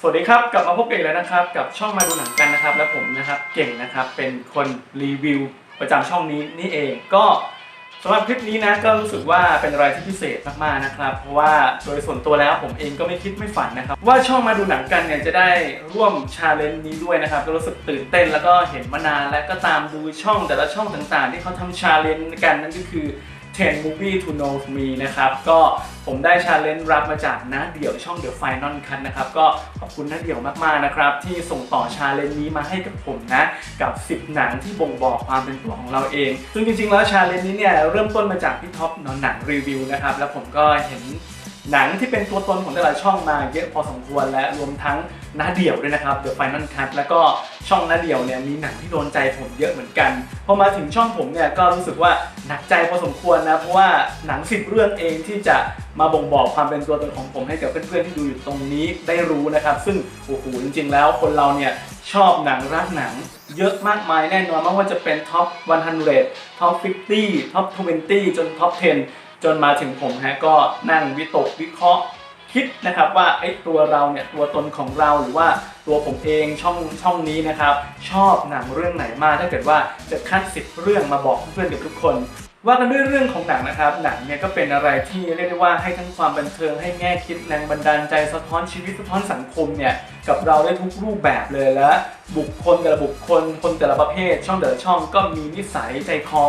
สวัสดีครับ กลับมาพบกันอีกแล้วนะครับ กับช่องมาดูหนังกันนะครับ และผมนะครับเก่งนะครับเป็นคนรีวิวประจำช่องนี้นี่เอง ก็สำหรับคลิปนี้นะก็รู้สึกว่าเป็นอะไรที่พิเศษมากๆนะครับ เพราะว่าโดยส่วนตัวแล้วผมเองก็ไม่คิดไม่ฝันนะครับ ว่าช่องมาดูหนังกันเนี่ยจะได้ร่วมชาเลนจ์นี้ด้วยนะครับ ก็รู้สึกตื่นเต้นแล้วก็เห็นมานานและก็ตามดูช่องแต่ละช่องต่างๆ ที่เขาทำชาเลนจ์กันนั่นก็คือ 10 movie to know me นะครับ ก็ผมได้ชาเลนจ์รับมาจากน้าเดี่ยวช่อง The Final Cut นะครับ ก็ขอบคุณน้าเดี่ยวมากๆนะครับ ที่ส่งต่อชาเลนจ์นี้มาให้กับผมนะ กับ 10 หนังที่บ่งบอกความเป็นตัวของเราเอง ซึ่งจริงๆแล้วชาเลนจ์นี้เนี่ยเริ่มต้นมาจากพี่ท็อปนอนหนังรีวิวนะครับ แล้วผมก็เห็นหนังที่เป็นตัวตนของแต่ละช่องมาเยอะพอสมควรและรวมทั้งหน้าเดี่ยวด้วยนะครับ The Final Cut แล้วก็ช่องหน้าเดี่ยวเนี่ยมีหนังที่โดนใจผมเยอะเหมือนกัน พอมาถึงช่องผมเนี่ยก็รู้สึกว่า หนักใจพอสมควรนะ เพราะว่าหนังสิบเรื่องเองที่จะมาบ่งบอกความเป็นตัวตนของผมให้กับเพื่อนๆที่ดูอยู่ตรงนี้ได้รู้นะครับ ซึ่งโอ้โหจริงๆ แล้วคนเราเนี่ยชอบหนังรักหนัง เยอะมากมายแน่นอนไม่ว่าจะเป็นท็อป 100 ท็อป 50 ท็อป 20 จนท็อป 10 จนมาถึงผมฮะก็นั่งวิตกวิเคราะห์คิดนะครับว่าไอ้ตัวเราเนี่ยตัวตนของเราหรือว่าตัวผมเองช่องช่องนี้นะครับ ชอบหนังเรื่องไหนมากถ้าเกิดว่าจะคัดสิบเรื่องมาบอกเพื่อนๆกับทุกคน ว่ากันด้วยเรื่องของหนังนะครับ หนังเนี่ยก็เป็นอะไรที่เรียกได้ว่าให้ทั้งความบันเทิงให้แง่คิดแรงบันดาลใจสะท้อนชีวิตสะท้อนสังคมเนี่ยกับเราได้ทุกรูปแบบเลยและบุคคลแต่ละบุคคลคนแต่ละประเภท ช่องแต่ละช่องก็มีนิสัยใจคอ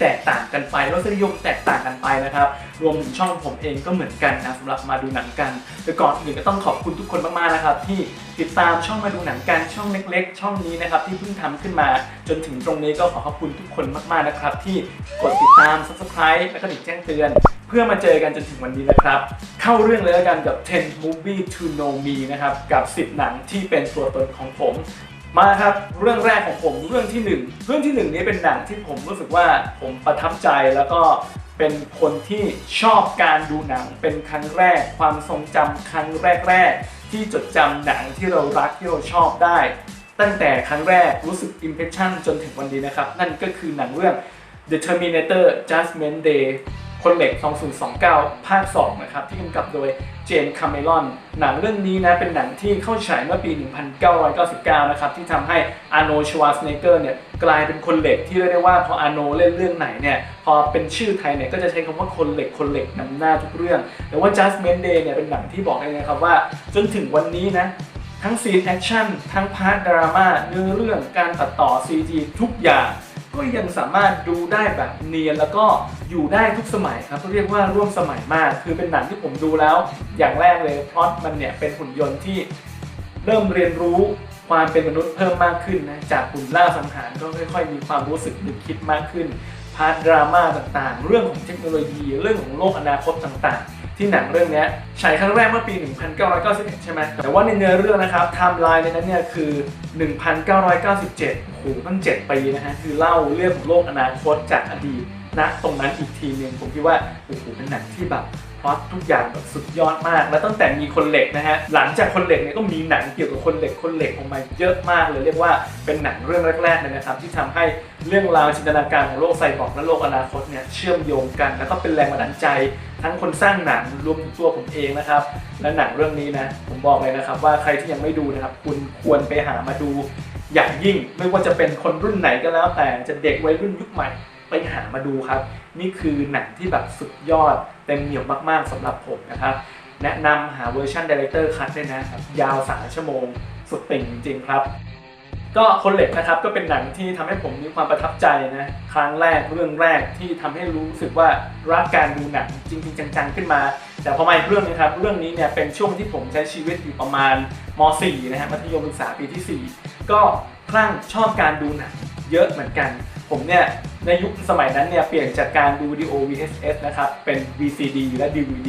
แตกต่างกันไปรสนิยมแตกต่างกันไปนะครับ รวมถึงช่องผมเองก็เหมือนกันนะสำหรับมาดูหนังกันแต่ก่อนอื่นก็ต้องขอบคุณทุกคนมากๆนะครับ ที่ติดตามช่องมาดูหนังกันช่องเล็ก ๆ ช่องนี้นะครับที่เพิ่งทำขึ้นมา จนถึงตรงนี้ก็ขอขอบคุณทุกคนมากๆนะครับ ที่กดติดตาม subscribe และก็ดิ่งแจ้งเตือน เพื่อมาเจอกันจนถึงวันนี้นะครับ เข้าเรื่องเลยแล้วกันกับ 10 movie to know me นะครับกับ 10 หนังที่เป็นตัวตนของผม มาครับเรื่องแรกของผมเรื่องที่หนึ่งเรื่องที่หนึ่งนี้เป็นหนังที่ผมรู้สึกว่าผมประทับใจแล้วก็เป็นคนที่ชอบการดูหนังเป็นครั้งแรก ความทรงจำครั้งแรก ๆ ที่จดจำหนังที่เรารักที่เราชอบได้ ตั้งแต่ครั้งแรกรู้สึก impression จนถึงวันนี้นะครับ นั่นก็คือหนังเรื่อง The Terminator Judgment Day คนเหล็ก 2029 ภาค 2 นะครับ ที่กำกับโดยเจมส์คาเมรอน หนังเรื่องนี้นะเป็นหนังที่เข้าฉายเมื่อปี 1999 นะครับ ที่ทำให้อาโนชวาสเนเกอร์เนี่ยกลายเป็นคนเหล็กที่เรียกได้ว่าพออาโนเล่นเรื่องไหนเนี่ยพอเป็นชื่อไทยเนี่ยก็จะใช้คำว่าคนเหล็กคนเหล็กนำหน้าทุกเรื่อง แต่ว่า Judgment Day เนี่ยเป็นหนังที่บอกเลยนะครับว่า จนถึงวันนี้นะทั้งซีนแอคชั่นทั้งพาร์ทดราม่าเนื้อเรื่องการตัดต่อ CG ทุกอย่างก็ยังสามารถดูได้แบบเนียนแล้วก็ อยู่ได้ทุกสมัยครับเรียกว่าร่วมสมัยมาก คือเป็นหนังที่ผมดูแล้ว อย่างแรกเลยเพราะมันเนี่ยเป็นหุ่นยนต์ที่เริ่มเรียนรู้ความเป็นมนุษย์เพิ่มมากขึ้นนะจากหุ่นล่าสังหารก็ค่อยๆ มีความรู้สึกนึกคิดมากขึ้นพาร์ทดราม่าต่างๆ เรื่องของเทคโนโลยี เรื่องของโลกอนาคตต่างๆ ที่หนังเรื่องนี้ฉายครั้งแรกเมื่อปี 1991 ใช่ไหมแต่ว่าในเนื้อเรื่องนะครับไทม์ไลน์ในนั้นเนี่ยคือ 1997โอ้โหตั้ง7ปีนะฮะคือเล่าเรื่องของโลกอนาคตจากอดีต ณตรงนั้นอีกทีหนึ่งผมคิดว่าโอ้โหเป็นหนังที่แบบพล็อทุกอย่างแบบสุดยอดมาก แล้วตั้งแต่มีคนเหล็กนะฮะ หลังจากคนเหล็กเนี่ยก็มีหนังเกี่ยวกับคนเหล็ก คนเหล็กออกมาเยอะมากเลย เรียกว่าเป็นหนังเรื่องแรกๆเลยนะครับ ที่ทำให้เรื่องราวจินตนาการของโลกไซบอร์กและโลกอนาคตเนี่ยเชื่อมโยงกัน แล้วก็เป็นแรงบันดาลใจ ทั้งคนสร้างหนังรวมถึงตัวผมเองนะครับ และหนังเรื่องนี้นะ ผมบอกเลยนะครับ ว่าใครที่ยังไม่ดูนะครับ คุณควรไปหามาดูอย่างยิ่ง ไม่ว่าจะเป็นคนรุ่นไหนก็แล้วแต่จะเด็กวัยรุ่นยุคใหม่ ไปหามาดูครับ นี่คือหนังที่แบบสุดยอดเต็มเหนียวมากๆสำหรับผมนะครับแนะนำหาเวอร์ชัน Director Cut ด้วยนะครับ ยาว 3 ชั่วโมง สุดติ่งจริงๆครับ ก็คนเหล็กนะครับก็เป็นหนังที่ทำให้ผมมีความประทับใจนะครั้งแรกเรื่องแรกที่ทำให้รู้สึกว่ารักการดูหนังจริง ๆ จังๆ ขึ้นมา แต่พอมาเรื่องนึงครับเรื่องนี้เนี่ยเป็นช่วงที่ผมใช้ชีวิตอยู่ประมาณม .4 นะฮะมัธยมศึกษาปีที่ 4 ก็คลั่งชอบการดูหนังเยอะเหมือนกัน ผมเนี่ย ในยุคสมัยนั้นเนี่ยเปลี่ยนจากการดูวิดีโอ VHS นะครับ เป็น VCD และ DVD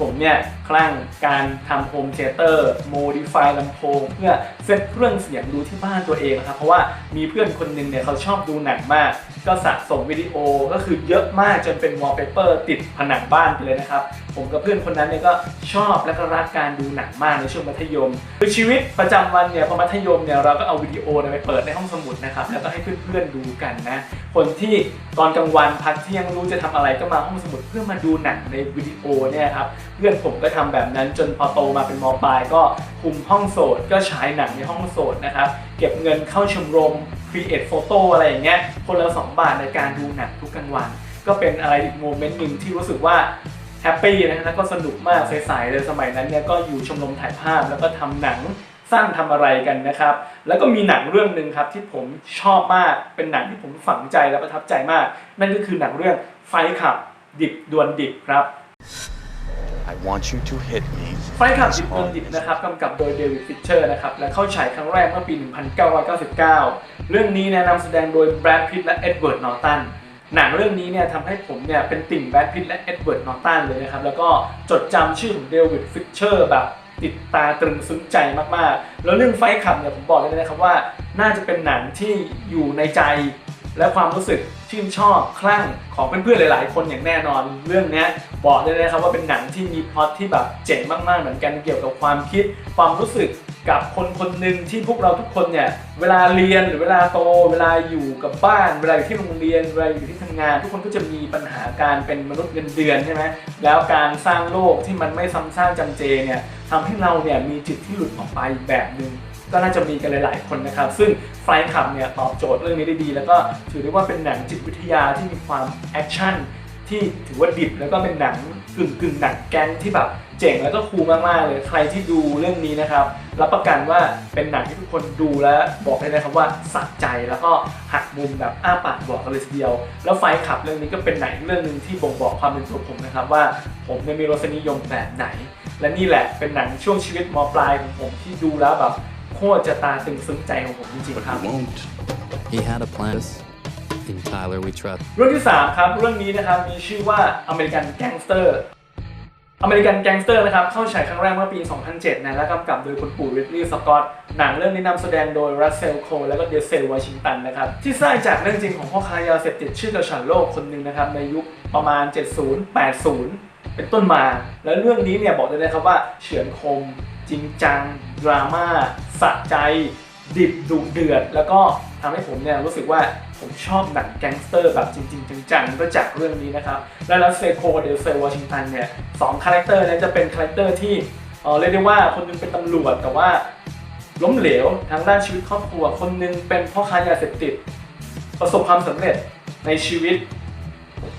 ผมเนี่ยคลั่งการทำโฮมเทเตอร์โมดิฟายลำโพงเพื่อเซตเครื่องเสียงดูที่บ้านตัวเองนะครับ เพราะว่ามีเพื่อนคนหนึ่งเนี่ยเขาชอบดูหนังมาก ก็สะสมวิดีโอก็คือเยอะมากจนเป็นวอลเปเปอร์ติดผนังบ้านไปเลยนะครับ ผมกับเพื่อนคนนั้นเนี่ยก็ชอบและก็รักการดูหนังมากในช่วงมัธยมคือชีวิตประจำวันเนี่ยพอมัธยมเนี่ยเราก็เอาวิดีโอเนี่ยไปเปิดในห้องสมุดนะครับแล้วก็ให้เพื่อนๆดูกันนะคนที่ตอนกลางวันพักเที่ยงรู้จะทำอะไรก็มาห้องสมุดเพื่อมาดูหนังในวิดีโอเนี่ยครับเพื่อนผมก็ทำแบบนั้นจนพอโตมาเป็นมปลายก็คุมห้องโสดก็ฉายหนังในห้องโสดนะครับเก็บเงินเข้าชมรม Create Photo อะไรอย่างเงี้ยคนละ2บาทในการดูหนังทุกกลางวัน ก็เป็นอะไรอีกโมเมนต์หนึ่งที่รู้สึกว่าแฮปปี้นะแล้วก็สนุกมากใสๆเลยสมัยนั้นเนี่ยก็อยู่ชมรมถ่ายภาพแล้วก็ทำหนัง สั้นทำอะไรกันนะครับ แล้วก็มีหนังเรื่องหนึ่งครับที่ผมชอบมากเป็นหนังที่ผมฝังใจและประทับใจมาก นั่นก็คือหนังเรื่องไฟขับดิบดวลดิบครับ I want you to hit me ไฟขับ as ดิบดวล hard ดิบ as นะครับกำกับโดยเดวิดฟิชเชอร์นะครับและเข้าฉายครั้งแรกเมื่อปี 1999 เรื่องนี้แนะนำแสดงโดยแบรดพิตต์และเอ็ดเวิร์ดนอร์ตันหนังเรื่องนี้เนี่ยทำให้ผมเนี่ยเป็นติ่งแบรดพิตต์และเอ็ดเวิร์ดนอร์ตันเลยนะครับ แล้วก็จดจำชื่อของเดวิดฟิชเชอร์แบบ ติดตาตรึงซึ้งใจมากๆ แล้วเรื่องไฟขับเนี่ยผมบอกเลยนะครับว่า น่าจะเป็นหนังที่อยู่ในใจ และความรู้สึกชื่นชอบคลั่งของเพื่อนๆหลาย ๆ คนอย่างแน่นอนเรื่องนี้บอกได้เลยนะครับว่าเป็นหนังที่มีพล็อตที่แบบเจ๋งมากๆเหมือนกันเกี่ยวกับความคิดความรู้สึก กับคนคนหนึ่งที่พวกเราทุกคนเนี่ยเวลาเรียนหรือเวลาโต เวลาอยู่กับบ้าน เวลาอยู่ที่โรงเรียนเวลาอยู่ที่ทำงาน ทุกคนก็จะมีปัญหาการเป็นมนุษย์เงินเดือนใช่ไหมแล้วการสร้างโลกที่มันไม่ซ้ำซากจำเจเนี่ยทำให้เราเนี่ยมีจิตที่หลุดออกไปแบบหนึ่งก็น่าจะมีกันหลาย ๆ คนนะครับ ซึ่งไฟขับเนี่ยตอบโจทย์เรื่องนี้ได้ดี แล้วก็ถือได้ว่าเป็นหนังจิตวิทยาที่มีความแอคชั่นที่ถือว่าดิบแล้วก็เป็นหนังกึ่งกึ่งหนังแก๊งที่แบบ เจ๋งแล้วก็คูลมากๆเลย ใครที่ดูเรื่องนี้นะครับ รับประกันว่าเป็นหนังที่ทุกคนดูแล้วบอกได้เลยครับว่าสะใจแล้วก็หักมุมแบบอ้าปากบอกกันเลยทีเดียว แล้วไฟขับเรื่องนี้ก็เป็นหนังเรื่องหนึ่งที่บ่งบอกความเป็นตัวผมนะครับว่าผมเนี่ยมีรสนิยมแบบไหน และนี่แหละเป็นหนังช่วงชีวิตมปลายของผมที่ดูแล้วแบบโคตรจะตาตึงซึ้งใจของผมจริงๆครับ You won't. He had a plan. In Tyler, we trust. เรื่องที่ 3 ครับ เรื่องนี้นะครับมีชื่อว่าอเอเมริกันแก๊งสเตอร์นะครับเข้าฉายครั้งแรกเมื่อปี 2007 นะและกำกับโดยคุณปู่ริดลีย์สกอตหนังเรื่องนี้นำแสดงโดยรัสเซลโคและก็เดซเซลวอชิงตันนะครับที่สร้างจากเรื่องจริงของพ่อค้ายาเสพติดชื่อกระฉันโลกคนหนึ่งนะครับในยุคประมาณ 70-80 เป็นต้นมา แล้วเรื่องนี้เนี่ยบอกได้เลยครับว่าเฉือนคม จริงจัง ดราม่าสะใจ ดิบดุเดือด แล้วก็ทำให้ผมเนี่ยรู้สึกว่า ผมชอบหนังแก๊งสเตอร์แบบจริงๆจังๆก็จากเรื่องนี้นะครับ และลัสเซโคเดลเซลวอชิงตันเนี่ยสองคาแรคเตอร์เนี่ยจะเป็นคาแรคเตอร์ที่เออเรียกได้ว่าคนหนึงเป็นตำรวจแต่ว่าล้มเหลวทางด้านชีวิตครอบครัว คนหนึงเป็นพ่อค้ายาเสพติด ประสบความสำเร็จในชีวิต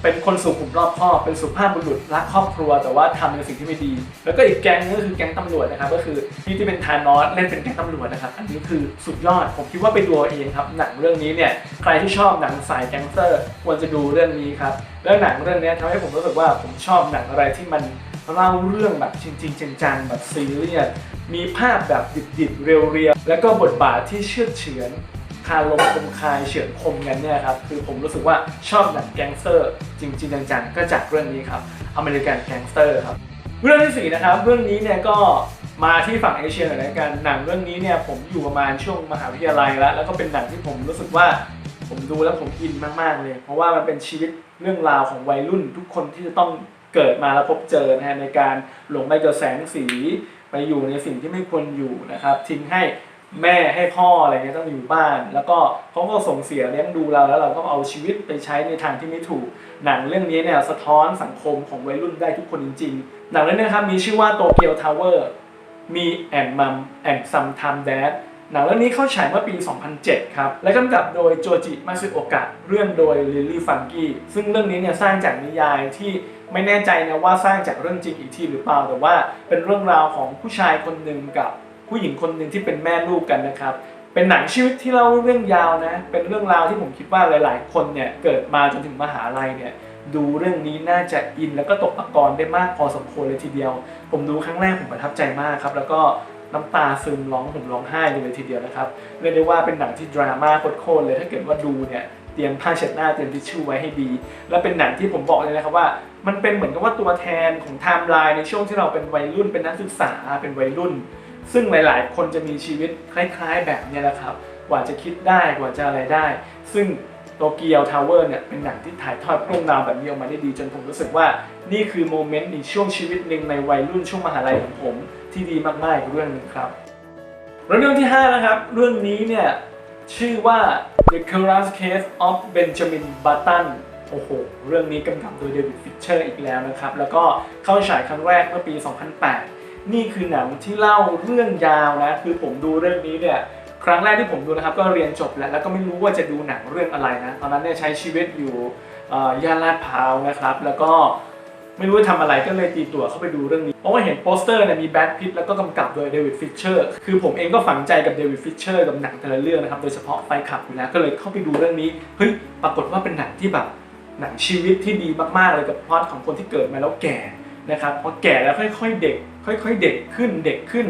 เป็นคนสุขุมรอบคอบเป็นสุภาพบุรุษรักครอบครัว แต่ว่าทำในสิ่งที่ไม่ดี แล้วก็อีกแก๊งนึงก็คือแก๊งตำรวจนะครับก็คือที่ที่เป็นทานอสเล่นเป็นแก๊งตำรวจนะครับ อันนี้คือสุดยอดผมคิดว่าไปดูเองครับหนังเรื่องนี้เนี่ยใครที่ชอบหนังสายแก๊งเตอร์ควรจะดูเรื่องนี้ครับแล้วหนังเรื่องนี้ทำให้ผมรู้สึกว่าผมชอบหนังอะไรที่มันเล่าเรื่องแบบจริงๆจังๆแบบซีเรียสมีภาพแบบดิบๆเรียวๆแล้วก็บทบาทที่เชื่อเฉือน คาลมคมคายเฉือนคมกันเนี่ยครับคือผมรู้สึกว่าชอบหนังแก๊งสเตอร์ จริงๆจังๆก็จากเรื่องนี้ครับอเมริกันแก๊งสเตอร์ครับเรื่องที่สี่นะครับเรื่องนี้เนี่ยก็มาที่ฝั่งเอเชียหน่อยละกันหนังเรื่องนี้เนี่ยผมอยู่ประมาณช่วงมหาวิทยาลัยแล้วแล้วก็เป็นหนังที่ผมรู้สึกว่าผมดูแล้วผมอินมากๆเลย เพราะว่ามันเป็นชีวิตเรื่องราวของวัยรุ่นทุกคนที่จะต้องเกิดมาแล้วพบเจอนะฮะในการหลงไปกับแสงสีไปอยู่ในสิ่งที่ไม่ควรอยู่นะครับทิ้งให้ แม่ให้พ่ออะไรเงี้ยต้องอยู่บ้าน แล้วก็เขาก็ส่งเสียเลี้ยงดูเราแล้วเราก็เอาชีวิตไปใช้ในทางที่ไม่ถูก หนังเรื่องนี้เนี่ยสะท้อนสังคมของวัยรุ่นได้ทุกคนจริง ๆ หนังเรื่องนี้ครับมีชื่อว่าโตเกียวทาวเวอร์มีแอนมัมแอนซัมทามแดดหนังเรื่องนี้เข้าฉายเมื่อปี 2007 ครับ และกำกับโดยโจจิ มาซึโอกะ เรื่องโดยลิลลี่ ฟังกี้ ซึ่งเรื่องนี้เนี่ยสร้างจากนิยายที่ไม่แน่ใจนะว่าสร้างจากเรื่องจริงอีกทีหรือเปล่า แต่ว่าเป็นเรื่องราวของผู้ชายคนหนึ่งกับ ผู้หญิงคนหนึ่งที่เป็นแม่ลูกกันนะครับ เป็นหนังชีวิตที่เล่าเรื่องยาวนะ เป็นเรื่องราวที่ผมคิดว่าหลาย ๆ คนเนี่ยเกิดมาจนถึงมหาลัยเนี่ยดูเรื่องนี้น่าจะอินแล้วก็ตกตะกอนได้มากพอสมควรเลยทีเดียว ผมดูครั้งแรกผมประทับใจมากครับแล้วก็น้ำตาซึมร้องผมร้องไห้เลยทีเดียวนะครับเรียกได้ว่าเป็นหนังที่ดราม่าโคตรเลยถ้าเกิดว่าดูเนี่ยเตรียมผ้าเช็ดหน้าเตรียมทิชชู่ไว้ให้ดี และเป็นหนังที่ผมบอกเลยนะครับว่า มันเป็นเหมือนกับว่าตัวแทนของไทม์ไลน์ในช่วงที่เราเป็นวัยรุ่นเป็นนักศึกษาเป็นวัยรุ่น ซึ่งหลาย ๆ คนจะมีชีวิตคล้ายๆ แบบนี้แหละครับ กว่าจะคิดได้กว่าจะอะไรได้ ซึ่งโตเกียวทาวเวอร์เนี่ยเป็นหนังที่ถ่ายทอดเรื่องราวแบบนี้ออกมาได้ดีจนผมรู้สึกว่านี่คือโมเมนต์ในช่วงชีวิตหนึ่งในวัยรุ่นช่วงมหาลัยของผมที่ดีมากๆเรื่องหนึงครับแล้วเรื่องที่ 5 นะครับ เรื่องนี้เนี่ยชื่อว่า The Curious Case of Benjamin Button โอ้โห เรื่องนี้กำกับโดยเดวิดฟิชเชอร์อีกแล้วนะครับ แล้วก็เข้าฉายครั้งแรกเมื่อปี 2008 นี่คือหนังที่เล่าเรื่องยาวนะคือผมดูเรื่องนี้เนี่ยครั้งแรกที่ผมดูนะครับก็เรียนจบแล้วแล้วก็ไม่รู้ว่าจะดูหนังเรื่องอะไรนะตอนนั้นเนี่ยใช้ชีวิตอยู่ย่านลาดพร้าวนะครับ แล้วก็ไม่รู้จะทำอะไรก็เลยตีตัวเข้าไปดูเรื่องนี้ เพราะว่าเห็นโปสเตอร์เนี่ยมีแบทพิทแล้วก็กำกับโดยเดวิดฟิชเชอร์คือผมเองก็ฝังใจกับเดวิดฟิชเชอร์กับหนังแต่ละเรื่องนะครับ โดยเฉพาะไฟขับอยู่แล้วก็เลยเข้าไปดูเรื่องนี้เฮ้ยปรากฏว่าเป็นหนังที่แบบหนังชีวิตที่ดีมากๆเลยกับพล็อตของคนที่เกิดมาแล้วแก่นะครับพอแก่แล้วค่อย ๆ เด็ก ค่อยๆ เด็กขึ้นเด็กขึ้น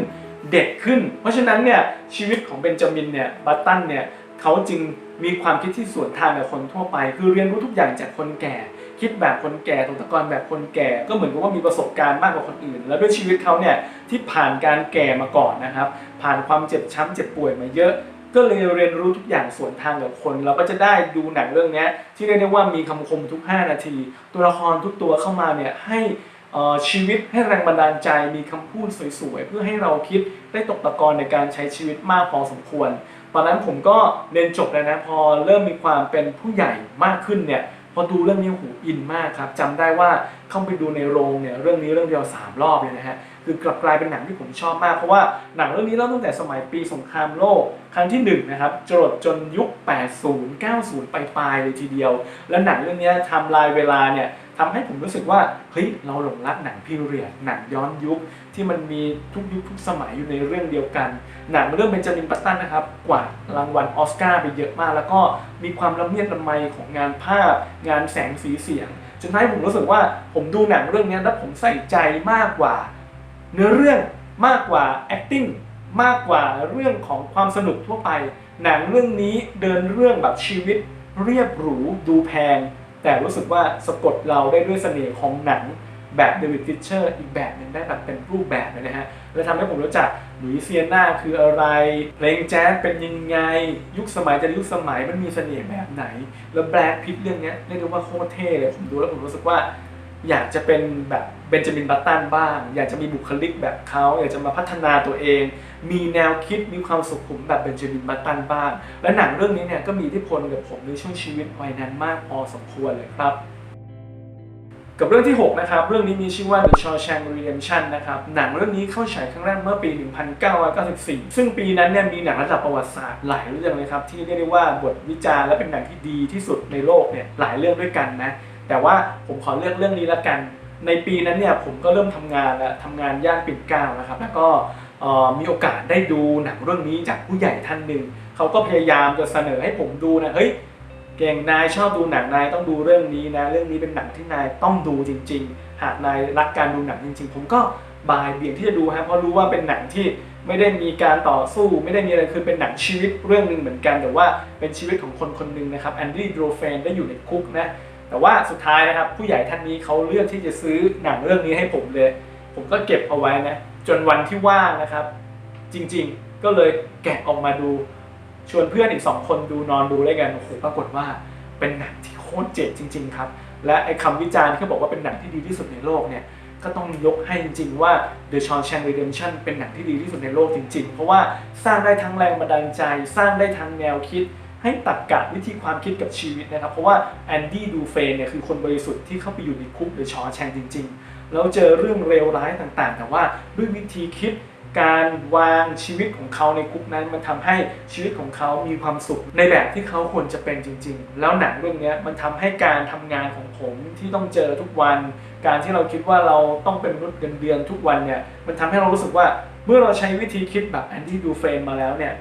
เด็กขึ้น เพราะฉะนั้นเนี่ยชีวิตของเบนจามินเนี่ยบัตตันเนี่ยเขาจึงมีความคิดที่สวนทางกับคนทั่วไป คือเรียนรู้ทุกอย่างจากคนแก่ คิดแบบคนแก่ตกตะกอนแบบคนแก่ ก็เหมือนกับว่ามีประสบการณ์มากกว่าคนอื่น แล้วด้วยชีวิตเขาเนี่ยที่ผ่านการแก่มาก่อนนะครับ ผ่านความเจ็บช้ำเจ็บป่วยมาเยอะก็เลยเรียนรู้ทุกอย่างสวนทางกับคน เราก็จะได้ดูหนังเรื่องนี้ที่เรียกได้ว่ามีคำคมทุก 5 นาที ตัวละครทุกตัวเข้ามาเนี่ยให้ ชีวิตให้แรงบันดาลใจมีคำพูดสวยๆ เพื่อให้เราคิดได้ตกตะกอนในการใช้ชีวิตมากพอสมควร ตอนนั้นผมก็เรียนจบแล้วนะพอเริ่มมีความเป็นผู้ใหญ่มากขึ้นเนี่ยพอดูเรื่องนี้หูอินมากครับจำได้ว่าเข้าไปดูในโรงเนี่ยเรื่องนี้เรื่องเดียวสามรอบเลยนะฮะคือกลับกลายเป็นหนังที่ผมชอบมากเพราะว่าหนังเรื่องนี้เริ่มตั้งแต่สมัยปีสงครามโลก ครั้งที่1นงนะครับจรดจนยุค 80 90 ไปปลายๆเลยทีเดียว แล้วหนังเรื่องนี้ทำลายเวลาเนี่ย ทำให้ผมรู้สึกว่าเฮ้ยเราหลงรักหนังพีเรียดหนังย้อนยุคที่มันมีทุกยุคทุกสมัยอยู่ในเรื่องเดียวกัน หนังเรื่องเบนจามินปัตตันนะครับกว่ารางวัลออสการ์ไปเยอะมาก แล้วก็มีความละเมียดละไมของงานภาพ งานแสงสีเสียงจนทำให้ผมรู้สึกว่าผมดูหนังเรื่องนี้แล้วผมใส่ใจมากกว่า เนื้อเรื่องมากกว่า acting มากกว่าเรื่องของความสนุกทั่วไป หนังเรื่องนี้เดินเรื่องแบบชีวิตเรียบหรูดูแพง แต่รู้สึกว่าสะกดเราได้ด้วยเสน่ห์ของหนังแบบเดวิดฟิชเชอร์อีกแบบหนึ่งได้แบบเป็นรูปแบบเลยนะฮะ และทำให้ผมรู้จักหลุยเซียนาคืออะไร เพลงแจ๊สเป็นยังไง ยุคสมัยจะยุคสมัยมันมีเสน่ห์แบบไหน แล้วแบล็คพิทเรื่องนี้เรียกได้ว่าโคตรเท่เลย ผมดูแล้วผมรู้สึกว่า อยากจะเป็นแบบเบนจามินบัตตันบ้าง อยากจะมีบุคลิกแบบเขาอยากจะมาพัฒนาตัวเอง มีแนวคิดมีความสุขุมแบบเบนจามินบัตตันบ้าง และหนังเรื่องนี้เนี่ยก็มีอิทธิพลกับผมในช่วงชีวิตวัยนั้นมากพอสมควรเลยครับกับเรื่องที่ 6 นะครับ เรื่องนี้มีชื่อว่า The Shawshank Redemption นะครับ หนังเรื่องนี้เข้าฉายครั้งแรกเมื่อปี 1994 ซึ่งปีนั้นเนี่ยมีหนังระดับประวัติศาสตร์หลายเรื่องเลยครับ ที่เรียกได้ว่าบทวิจารณ์และเป็นหนังที่ดีที่สุดในโลกเนี่ยหลายเรื่องด้วยกันนะ แต่ว่าผมขอเลือกเรื่องนี้ละกัน ในปีนั้นเนี่ยผมก็เริ่มทำงานแล้วทำงานย่านปิ่นเกล้านะครับ แล้วก็มีโอกาสได้ดูหนังเรื่องนี้จากผู้ใหญ่ท่านหนึ่งเขาก็พยายามจะเสนอให้ผมดูนะเฮ้ยเก่งนายชอบดูหนังนายต้องดูเรื่องนี้นะ เรื่องนี้เป็นหนังที่นายต้องดูจริง ๆ หากนายรักการดูหนังจริง ๆ ผมก็บายเบี่ยงที่จะดูฮะเพราะรู้ว่าเป็นหนังที่ไม่ได้มีการต่อสู้ไม่ได้มีอะไรคือเป็นหนังชีวิตเรื่องหนึ่งเหมือนกัน แต่ว่าเป็นชีวิตของคนคนหนึ่งนะครับแอนดี้โดรเฟนได้อยู่ในคุกนะ แต่ว่าสุดท้ายนะครับ ผู้ใหญ่ท่านนี้เขาเลือกที่จะซื้อหนังเรื่องนี้ให้ผมเลย ผมก็เก็บเอาไว้นะ จนวันที่ว่างนะครับ จริงๆก็เลยแกะออกมาดู ชวนเพื่อนอีกสองคนดูนอนดูด้วยกันโอ้โหปรากฏว่าเป็นหนังที่โคตรเจ๋งจริง ๆ ครับ และไอ้คำวิจารณ์ที่เขาบอกว่าเป็นหนังที่ดีที่สุดในโลกเนี่ยก็ต้องยกให้จริงๆว่า The Shawshank Redemption เป็นหนังที่ดีที่สุดในโลกจริง ๆ เพราะว่าสร้างได้ทั้งแรงบันดาลใจ สร้างได้ทั้งแนวคิด ให้ตักกะวิธีความคิดกับชีวิตนะครับ เพราะว่าแอนดี้ดูเฟนเนี่ยคือคนบริสุทธิ์ที่เข้าไปอยู่ในคุกเดอชอแชงจริง ๆ แล้วเจอเรื่องเลวร้ายต่างๆ แต่ว่าด้วยวิธีคิดการวางชีวิตของเขาในคุกนั้น มันทำให้ชีวิตของเขามีความสุข ในแบบที่เขาควรจะเป็นจริง ๆ แล้วหนังเรื่องนี้มันทำให้การทำงานของผมที่ต้องเจอทุกวัน การที่เราคิดว่าเราต้องเป็นมนุษย์เงินเดือนทุกวันเนี่ยมันทำให้เรารู้สึกว่าเมื่อเราใช้วิธีคิดแบบแอนดี้ดูเฟนมาแล้วเนี่ย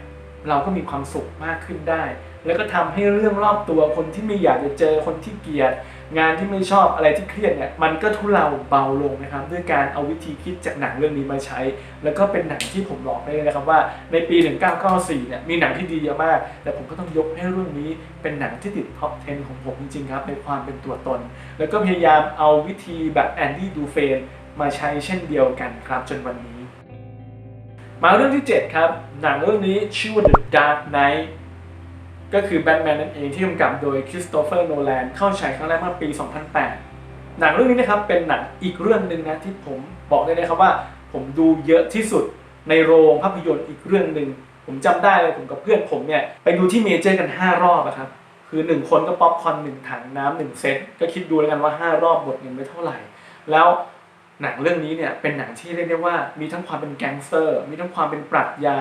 เราก็มีความสุขมากขึ้นได้ แล้วก็ทำให้เรื่องรอบตัวคนที่ไม่อยากจะเจอคนที่เกลียด งานที่ไม่ชอบอะไรที่เครียดเนี่ยมันก็ทุเลาเบาลงนะครับ ด้วยการเอาวิธีคิดจากหนังเรื่องนี้มาใช้ แล้วก็เป็นหนังที่ผมบอกได้เลยนะครับว่าในปี 1994 เนี่ยมีหนังที่ดีเยอะมาก แต่ผมก็ต้องยกให้เรื่องนี้เป็นหนังที่ติดท็อป 10 ของผมจริงๆครับในความเป็นตัวตน แล้วก็พยายามเอาวิธีแบบแอนดี้ดูเฟนมาใช้เช่นเดียวกันครับจนวันนี้ มาเรื่องที่ 7 ครับหนังเรื่องนี้ชื่อว่า The Dark Knight ก็คือแบทแมนนั่นเองที่กำกับโดยคริสโตเฟอร์โนแลนเข้าฉายครั้งแรกเมื่อปี 2008 หนังเรื่องนี้นะครับเป็นหนังอีกเรื่องหนึ่งนะที่ผมบอกได้เลยครับว่า ผมดูเยอะที่สุดในโรงภาพยนตร์อีกเรื่องหนึ่งผมจำได้เลยผมกับเพื่อนผมเนี่ยไปดูที่เมเจอร์กัน 5 รอบอะครับคือหนึ่งคนก็ป๊อปคอร์นหนึ่งถังน้ำหนึ่งเซตก็คิดดูแล้วกันว่าห้ารอบหมดเงินไปเท่าไหร่ แล้ว หนังเรื่องนี้เนี่ยเป็นหนังที่เรียกได้ว่ามีทั้งความเป็นแก๊งสเตอร์ มีทั้งความเป็นปรัชญา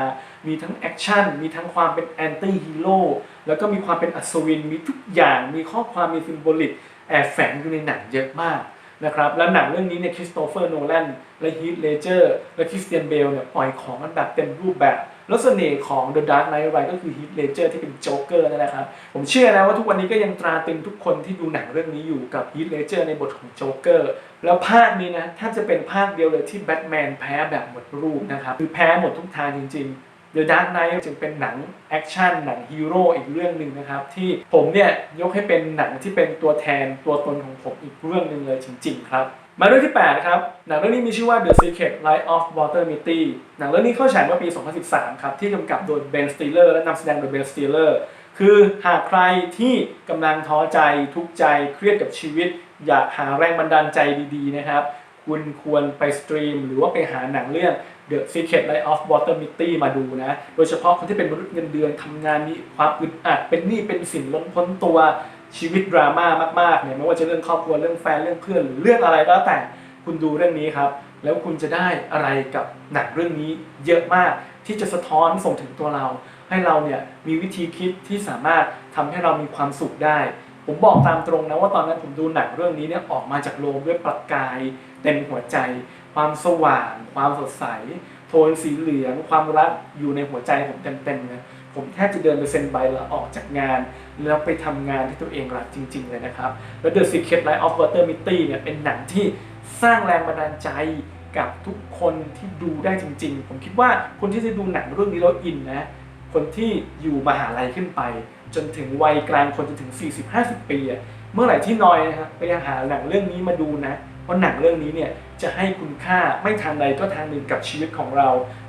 มีทั้งแอคชั่น มีทั้งความเป็นแอนตี้ฮีโร่แล้วก็มีความเป็นอัศวิน มีทุกอย่าง มีข้อความมีซิมโบลิกแอบแฝงอยู่ในหนังเยอะมากนะครับแล้วหนังเรื่องนี้เนี่ยคริสโตเฟอร์โนแลนและฮีทเลเจอร์และคริสเตียนเบลเนี่ยปล่อยของมันแบบเต็มรูปแบบ แล้วเสน่ห์ของ The Dark Knight Rises ก็คือฮีทเลเจอร์ที่เป็นโจ๊กเกอร์นั่นแหละครับ ผมเชื่อนะว่าทุกวันนี้ก็ยังตราตึงทุกคนที่ดูหนังเรื่องนี้อยู่กับฮีทเลเจอร์ในบทของโจ๊กเกอร์แล้วภาคนี้นะแทบจะเป็นภาคเดียวเลยที่แบทแมนแพ้แบบหมดรูปนะครับคือแพ้หมดทุกทางจริง ๆ The Dark Knight จึงเป็นหนังแอคชั่นหนังฮีโร่อีกเรื่องหนึ่งนะครับ ที่ผมเนี่ยยกให้เป็นหนังที่เป็นตัวแทนตัวตนของผมอีกเรื่องหนึ่งเลยจริง ๆ ครับ มาเรื่องที่ 8 ครับ หนังเรื่องนี้มีชื่อว่า The Secret Life of Walter Mitty หนังเรื่องนี้เข้าฉายเมื่อปี 2013 ครับ ที่กำกับโดยเบนสตีเลอร์และนำแสดงโดยเบนสตีเลอร์คือหากใครที่กำลังท้อใจทุกข์ใจเครียดกับชีวิต อยากหาแรงบันดาลใจดีๆนะครับ คุณควรไปสตรีม หรือว่าไปหาหนังเรื่อง The Secret Life of Walter Mitty มาดูนะ โดยเฉพาะคนที่เป็นมนุษย์เงินเดือนทำงานมีความอึดอัดเป็นหนี้เป็นสินล้นพ้นตัว ชีวิตดราม่ามากๆเนี่ยไม่ว่าจะเรื่องครอบครัวเรื่องแฟนเรื่องเพื่อนหรือเรื่องอะไรก็แล้วแต่คุณดูเรื่องนี้ครับ แล้วคุณจะได้อะไรกับหนังเรื่องนี้เยอะมากที่จะสะท้อนส่งถึงตัวเรา ให้เราเนี่ยมีวิธีคิดที่สามารถทำให้เรามีความสุขได้ ผมบอกตามตรงนะว่าตอนนั้นผมดูหนังเรื่องนี้เนี่ยออกมาจากโรงด้วยประกายเต็มหัวใจ ความสว่าง ความสดใส โทนสีเหลือง ความรักอยู่ในหัวใจผมเต็มๆเลย ผมแทบจะเดินไปเซ็นใบลาออกจากงาน แล้วไปทำงานที่ตัวเองรักจริง ๆ เลยนะครับ แล้ว The Secret Life of Walter Mitty เนี่ยเป็นหนังที่สร้างแรงบันดาลใจกับทุกคนที่ดูได้จริง ๆ ผมคิดว่าคนที่จะดูหนังเรื่องนี้แล้วอินนะ คนที่อยู่มหาลัยขึ้นไป จนถึงวัยกลางคนจนถึง 40-50 ปีอะเมื่อไหร่ที่นอยนะครับไปหาหนังเรื่องนี้มาดูนะเพราะหนังเรื่องนี้เนี่ยจะให้คุณค่าไม่ทางใดก็ทางหนึ่งกับชีวิตของเรา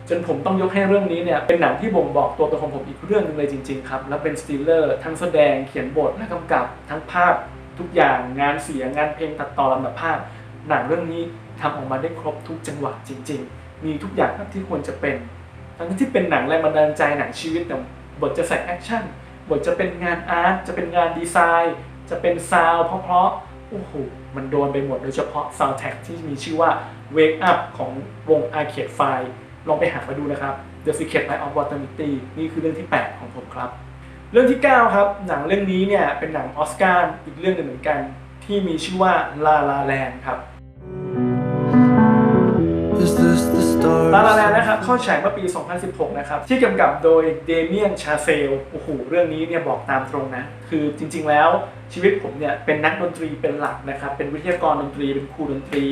จนผมต้องยกให้เรื่องนี้เนี่ยเป็นหนังที่บ่งบอกตัวตนของผมอีกเรื่องหนึงเลยจริงๆครับและเป็นสตีลเลอร์ทั้งแสดงเขียนบทและกำกับทั้งภาพทุกอย่างงานเสียงงานเพลงตัดต่อลำดับภาพ หนังเรื่องนี้ทำออกมาได้ครบทุกจังหวะจริง ๆ มีทุกอย่างที่ควรจะเป็น ทั้งที่เป็นหนังแรงบันดาลใจหนังชีวิตแต่บทจะใส่แอคชั่นบทจะเป็นงานอาร์ตจะเป็นงานดีไซน์ จะเป็นซาวเพราะๆโอ้โหมันโดนไปหมดโดยเฉพาะซาวด์แท็กที่มีชื่อว่า Wake Up ของวง Arcade Fire ลองไปหามาดูนะครับ The Secret Life of Walter Mitty นี่คือเรื่องที่ 8 ของผมครับ เรื่องที่ 9 ครับ หนังเรื่องนี้เนี่ยเป็นหนังออสการ์อีกเรื่องหนึ่งเหมือนกัน ที่มีชื่อว่า La La Land ครับ Is this the start? ลาลาแลนด์นะครับเข้าฉายเมื่อปี 2016 นะครับ ที่กำกับโดยเดเมียนชาเซลโอ้โหเรื่องนี้เนี่ยบอกตามตรงนะ คือจริง ๆ แล้วชีวิตผมเนี่ยเป็นนักดนตรีเป็นหลักนะครับ เป็นวิทยากรดนตรีเป็นครูดนตรี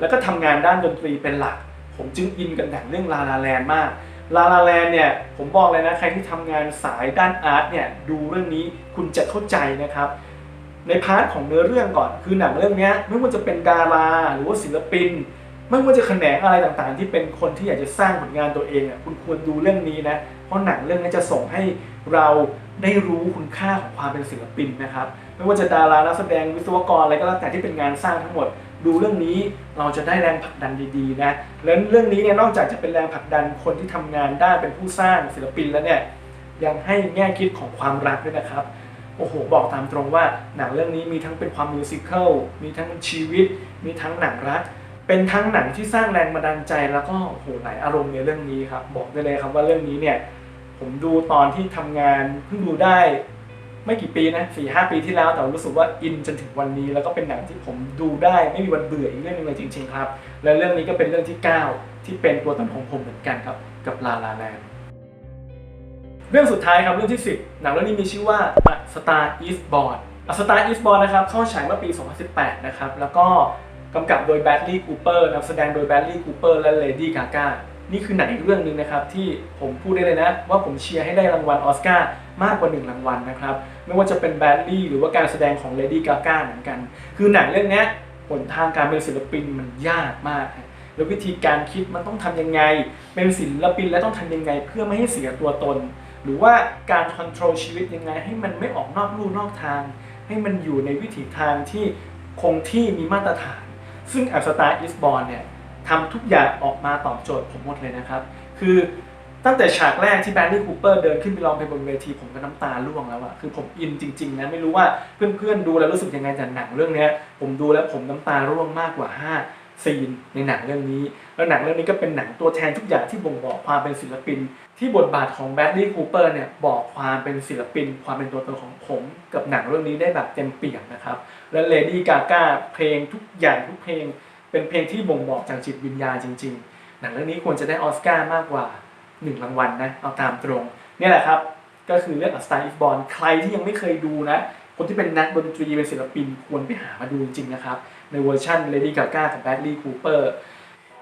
แล้วก็ทำงานด้านดนตรีเป็นหลัก ผมจึงอินกับหนังเรื่องลาลาแลนมากลาลาแลนเนี่ยผมบอกเลยนะใครที่ทำงานสายด้านอาร์ตเนี่ยดูเรื่องนี้คุณจะเข้าใจนะครับ ในพาร์ทของเนื้อเรื่องก่อนคือหนังเรื่องนี้ไม่ว่าจะเป็นดาราหรือว่าศิลปิน ไม่ว่าจะแขนงอะไรต่างๆ ที่เป็นคนที่อยากจะสร้างผลงานตัวเองอะคุณควรดูเรื่องนี้นะเพราะหนังเรื่องนี้จะส่งให้เราได้รู้คุณค่าของความเป็นศิลปินนะครับ ไม่ว่าจะดารานักแสดงวิศวกรอะไรก็แล้วแต่ที่เป็นงานสร้างทั้งหมด ดูเรื่องนี้เราจะได้แรงผลักดันดีๆนะแล้วเรื่องนี้เนี่ยนอกจากจะเป็นแรงผลักดันคนที่ทำงานด้านเป็นผู้สร้างศิลปินแล้วเนี่ยยังให้แง่คิดของความรักด้วยนะครับโอ้โหบอกตามตรงว่าหนังเรื่องนี้มีทั้งเป็นความมิวสิควลมีทั้งชีวิต มีทั้งหนังรัก เป็นทั้งหนังที่สร้างแรงบันดาลใจแล้วก็โอ้โหหลายอารมณ์ในเรื่องนี้ครับบอกได้เลยครับว่าเรื่องนี้เนี่ยผมดูตอนที่ทำงานเพิ่งดูได้ ไม่กี่ปีนะสี่ห้าปีที่แล้ว แต่รู้สึกว่าอินจนถึงวันนี้ แล้วก็เป็นหนังที่ผมดูได้ไม่มีวันเบื่ออีกเรื่องนึงเลยจริง ๆ ครับ และเรื่องนี้ก็เป็นเรื่องที่ 9 ที่เป็นตัวตนของผมเหมือนกันครับกับลาลาแลนเรื่องสุดท้ายครับเรื่องที่ 10 หนังเรื่องนี้มีชื่อว่า A Star Is Born A Star Is Born นะครับเข้าฉายเมื่อปี 2018 นะครับแล้วก็กำกับโดยแบดลีย์คูเปอร์นำแสดงโดยแบดลีย์คูเปอร์และเลดี้กาก้า นี่คือหนังอีกเรื่องหนึ่งนะครับที่ผมพูดได้เลยนะ ว่าผมเชียร์ให้ได้รางวัลออสการ์มากกว่า 1 รางวัลนะครับ ไม่ว่าจะเป็นแบดลีย์หรือว่าการแสดงของเลดี้กาก้าเหมือนกัน คือหนังเรื่องนี้ยหนทางการเป็นศิลปินมันยากมากแล้ววิธีการคิดมันต้องทำยังไง เป็นศิลปินแล้วต้องทำยังไง เพื่อไม่ให้เสียตัวตน หรือว่าการค o n t r o l ชีวิตยังไง ให้มันไม่ออกนอกลู่นอกทาง ให้มันอยู่ในวิถีทางที่คงที่มีมาตรฐาน ซึ่ง a s t a r Is Born เนี่ย ทำทุกอย่างออกมาตอบโจทย์ผมหมดเลยนะครับ คือตั้งแต่ฉากแรกที่แบรนดี้คูเปอร์เดินขึ้นไปร้องเพลงบนเวทีผมก็น้ำตาร่วงแล้วอะคือผมอินจริงๆนะไม่รู้ว่าเพื่อนๆดูแล้วรู้สึกยังไงแต่หนังเรื่องนี้ผมดูแล้วผมน้ำตาร่วงมากกว่า 5 ซีนในหนังเรื่องนี้ แล้วหนังเรื่องนี้ก็เป็นหนังตัวแทนทุกอย่างที่บ่งบอกความเป็นศิลปิน ที่บทบาทของแบดดี้คูเปอร์เนี่ยบอกความเป็นศิลปิน ความเป็นตัวตนของผมกับหนังเรื่องนี้ได้แบบเต็มเปี่ยมนะครับและเลดี้กาก้าเพลงทุกอย่างทุกเพลง เป็นเพลงที่บ่งบอกจากจิตวิญญาณจริง ๆ หนังเรื่องนี้ควรจะได้ออสการ์มากกว่า 1 รางวัลนะ เอาตามตรง นี่แหละครับ ก็คือเรื่อง A Star Is Born ใครที่ยังไม่เคยดูนะ คนที่เป็นนักดนตรีเป็นศิลปินควรไปหามาดูจริงๆนะครับ ในเวอร์ชัน Lady Gaga กับ Bradley Cooper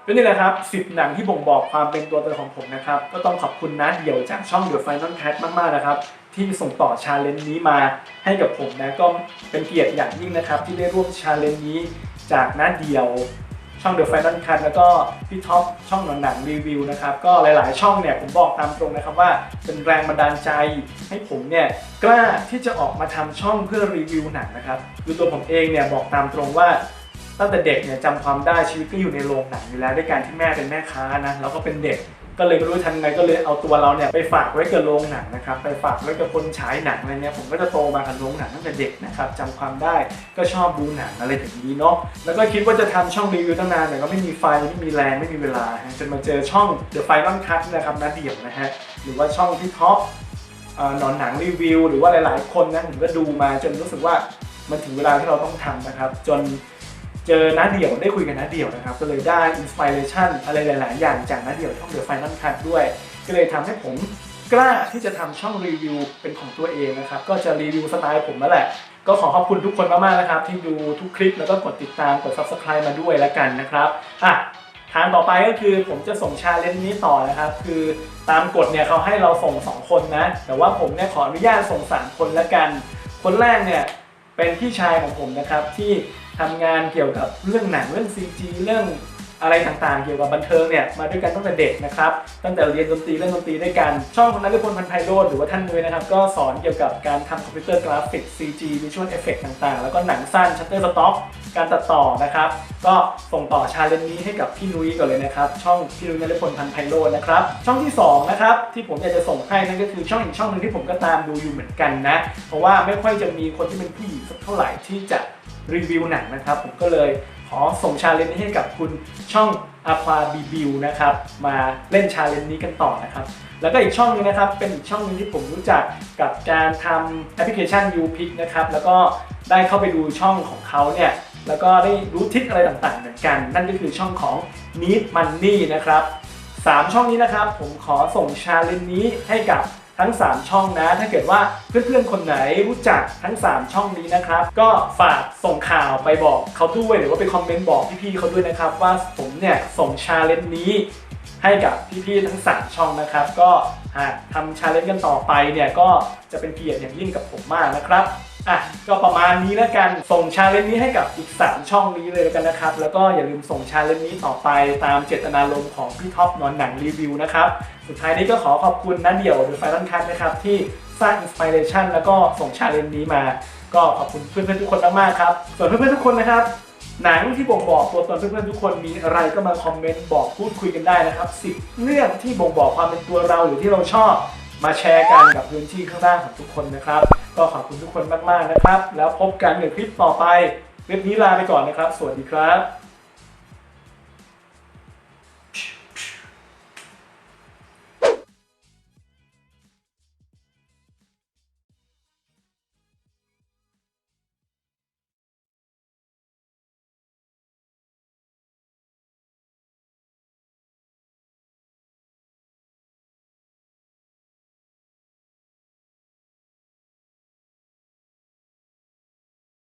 ก็นี่แหละครับ 10 หนังที่บ่งบอกความเป็นตัวตนของผมนะครับ ก็ต้องขอบคุณนะเดี่ยวจากช่อง The Final Cut มากๆนะครับ ที่ส่งต่อชาเลนจ์นี้มาให้กับผมนะ ก็เป็นเกียรติอย่างยิ่งนะครับ ที่ได้ร่วมชาเลนจ์นี้ จากน้าเดียวช่อง The Final Cut แล้วก็พี่ท็อปช่องหนังหนังรีวิวนะครับก็หลาย ๆ ช่องเนี่ยผมบอกตามตรงนะครับว่าเป็นแรงบันดาลใจ ให้ผมเนี่ยกล้าที่จะออกมาทำช่องเพื่อรีวิวหนังนะครับคือตัวผมเองเนี่ยบอกตามตรงว่าตั้งแต่เด็กเนี่ยจำความได้ชีวิตก็อยู่ในโรงหนังอยู่แล้วด้วยการที่แม่เป็นแม่ค้านะแล้วก็เป็นเด็ก ก็เลยไม่รู้ทำไงก็เลยเอาตัวเราเนี่ยไปฝากไว้กับโรงหนังนะครับไปฝากไว้กับคนฉายหนังอะไรเนี่ยผมก็จะโตมากับโรงหนังตั้งแต่เด็กนะครับจำความได้ก็ชอบดูหนังอะไรแบบนี้เนาะแล้วก็คิดว่าจะทำช่องรีวิวตั้งนานแต่ก็ไม่มีไฟไม่มีแรงไม่มีเวลาจนมาเจอช่อง The Final Cut นะครับนาเดี่ยวนะฮะหรือว่าช่องที่ท็อปหนอนหนังรีวิว หรือว่าหลาย ๆ คนนะผมก็ดูมาจนรู้สึกว่ามันถึงเวลาที่เราต้องทำนะครับ จน จอน้าเดี่ยวได้คุยกับน้าเดี่ยวนะครับ ก็เลยได้อินสปิเรชันอะไรหลาย ๆ อย่างจากน้าเดี่ยวช่องเดอะไฟนอลคัทด้วย ก็เลยทำให้ผมกล้าที่จะทำช่องรีวิวเป็นของตัวเองนะครับ ก็จะรีวิวสไตล์ผมนั่นแหละ ก็ขอขอบคุณทุกคนมาก ๆ นะครับ ที่ดูทุกคลิปแล้วก็กดติดตามกด subscribe มาด้วยแล้วกันนะครับอะทางต่อไปก็คือผมจะส่งชาเลนจ์นี้ต่อนะครับ คือตามกฎเนี่ยเขาให้เราส่ง 2 คนนะ แต่ว่าผมเนี่ยขออนุญาตส่ง 3 คนแล้วกัน คนแรกเนี่ย เป็นพี่ชายของผมนะครับที่ทำงานเกี่ยวกับเรื่องหนังเรื่อง CG เรื่อง อะไรต่างๆ เกี่ยวกับบันเทิงเนี่ยมาด้วยกันตั้งแต่เด็กนะครับตั้งแต่เรียนดนตรีเล่นดนตรีด้วยกัน ช่องของนักเรียนพลพันไพโรธหรือว่าท่านนุ้ยนะครับก็สอนเกี่ยวกับการทำคอมพิวเตอร์กราฟิก CG Visual Effect ต่างๆ แล้วก็หนังสั้น Shutterstock กการตัดต่อนะครับ ก็ส่งต่อชาเลนจ์นี้ให้กับพี่นุ้ยก่อนเลยนะครับ ช่องพี่นุ้ยนฤพลพันไพโรจน์นะครับ ช่องที่2นะครับที่ผมอยากจะส่งให้นั่นก็คือช่องอีกช่องหนึ่งที่ผมก็ตามดูอยู่เหมือนกันนะ เพราะว่าไม่ค่อยจะมีคนที่เป็นผู้หญิงสักเท่าไหร่ที่จะรีวิวหนังนะครับ ผมก็เลย ขอส่งชาเลนจ์นี้ให้กับคุณช่อง Aqua b b i w นะครับมาเล่นชาเลนจ์นี้กันต่อนะครับ แล้วก็อีกช่องหนึงนะครับ เป็นอีกช่องหนึงที่ผมรู้จักกับการทำแอปพลิเคชัน u p i c นะครับแล้วก็ได้เข้าไปดูช่องของเขาเนี่ยแล้วก็ได้รู้ทริคอะไรต่างๆเหมือนกัน นั่นก็คือช่องของ Need Money นะครับ 3 ช่องนี้นะครับ ผมขอส่งชาเลนจ์นี้ให้กับ ทั้ง 3 ช่องนะ ถ้าเกิดว่าเพื่อนๆคนไหนรู้จักทั้ง 3 ช่องนี้นะครับ ก็ฝากส่งข่าวไปบอกเขาด้วยหรือว่าไปคอมเมนต์บอกพี่ๆเขาด้วยนะครับ ว่าผมเนี่ยส่งชาเลนจ์นี้ให้กับพี่ๆทั้ง 3 ช่องนะครับ ก็หากทำชาเลนจ์กันต่อไปเนี่ยก็จะเป็นเกียรติอย่างยิ่งกับผมมากนะครับ อะก็ประมาณนี้แล้วกันส่งชาเลนจ์นี้ให้กับอีก 3 ช่องนี้เลยแล้วกันนะครับ แล้วก็อย่าลืมส่งชาเลนจ์นี้ต่อไปตามเจตนารมณ์ของพี่ท็อปนอนหนังรีวิวนะครับ สุดท้ายนี้ก็ขอขอบคุณน้าเดี่ยวหรือไฟนอลคัทนะครับที่สร้างอินสปิเรชันแล้วก็ส่งชาเลนจ์นี้มา ก็ขอบคุณเพื่อนๆทุกคนมากๆครับส่วนเพื่อนๆทุกคนนะครับหนังที่บ่งบอกตัวตนเพื่อนๆทุกคนมีอะไรก็มาคอมเมนต์บอกพูดคุยกันได้นะครับสิเรื่องที่บ่งบอกความเป็นตัวเราหรือที่เราชอบ มาแชร์กันกับพื้นที่ข้างล่างของทุกคนนะครับ ก็ขอบคุณทุกคนมากๆนะครับ แล้วพบกันในคลิปต่อไปคลิปนี้ลาไปก่อนนะครับ สวัสดีครับ